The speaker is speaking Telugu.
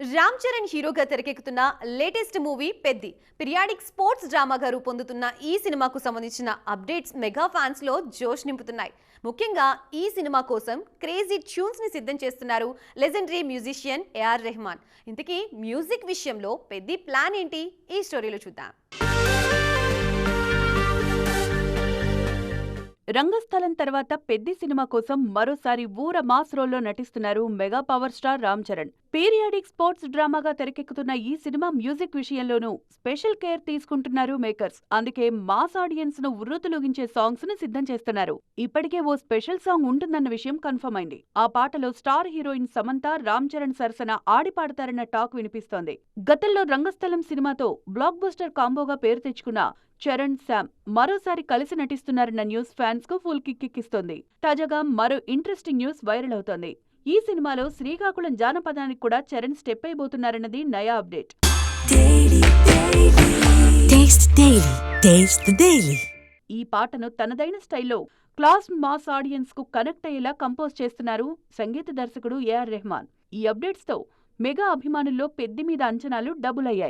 రామ్ చరణ్ హీరోగా తెరకెక్కుతున్న latest movie Peddi. Periodic sports డ్రామాగా రూపొందుతున్న ఈ సినిమాకు సంబంధించిన అప్డేట్స్ మెగా ఫ్యాన్స్లో జోష్ నింపుతున్నాయి. ముఖ్యంగా ఈ సినిమా కోసం క్రేజీ ట్యూన్స్ని సిద్ధం చేస్తున్నారు లెజెండరీ మ్యూజిషియన్ ఏఆర్ రెహమాన్. ఇంతకీ మ్యూజిక్ విషయంలో పెద్ది ప్లాన్ ఏంటి? ఈ స్టోరీలో చూద్దాం. రంగస్థలం తర్వాత పెద్ది సినిమా కోసం మరోసారి ఊర మాస్ రోల్లో నటిస్తున్నారు mega power star Ram Charan. Periodic sports డ్రామాగా తెరకెక్కుతున్న ఈ సినిమా మ్యూజిక్ విషయంలోనూ స్పెషల్ కేర్ తీసుకుంటున్నారు మేకర్స్. అందుకే మాస్ ఆడియన్స్ను ఉర్రూతలూగించే సాంగ్స్ను సిద్ధం చేస్తున్నారు. ఇప్పటికే ఓ స్పెషల్ సాంగ్ ఉంటుందన్న విషయం కన్ఫర్మ్ అయింది. ఆ పాటలో స్టార్ హీరోయిన్ సమంత రామ్ చరణ్ సరసన ఆడి పాడతారన్న టాక్ వినిపిస్తోంది. గతంలో రంగస్థలం సినిమాతో బ్లాక్ బస్టర్ కాంబోగా పేరు తెచ్చుకున్న చరణ్ శామ్ మరోసారి కలిసి నటిస్తున్నారన్న న్యూస్ ఫ్యాన్స్కు ఫుల్ కిక్కిస్తోంది. తాజాగా మరో ఇంట్రెస్టింగ్ న్యూస్ వైరల్ అవుతోంది. ఈ సినిమాలో శ్రీకాకుళం జానపదానికి కూడా చరణ్ స్టెప్ అయిపోతున్నారన్నది నయా అప్డేట్. ఈ పాటను తనదైన స్టైల్లో క్లాస్ మాస్ ఆడియన్స్కు కనెక్ట్ అయ్యేలా కంపోజ్ చేస్తున్నారు సంగీత దర్శకుడు ఏఆర్ రెహమాన్. ఈ అప్డేట్స్తో మెగా అభిమానుల్లో పెద్ది మీద అంచనాలు డబుల్ అయ్యాయి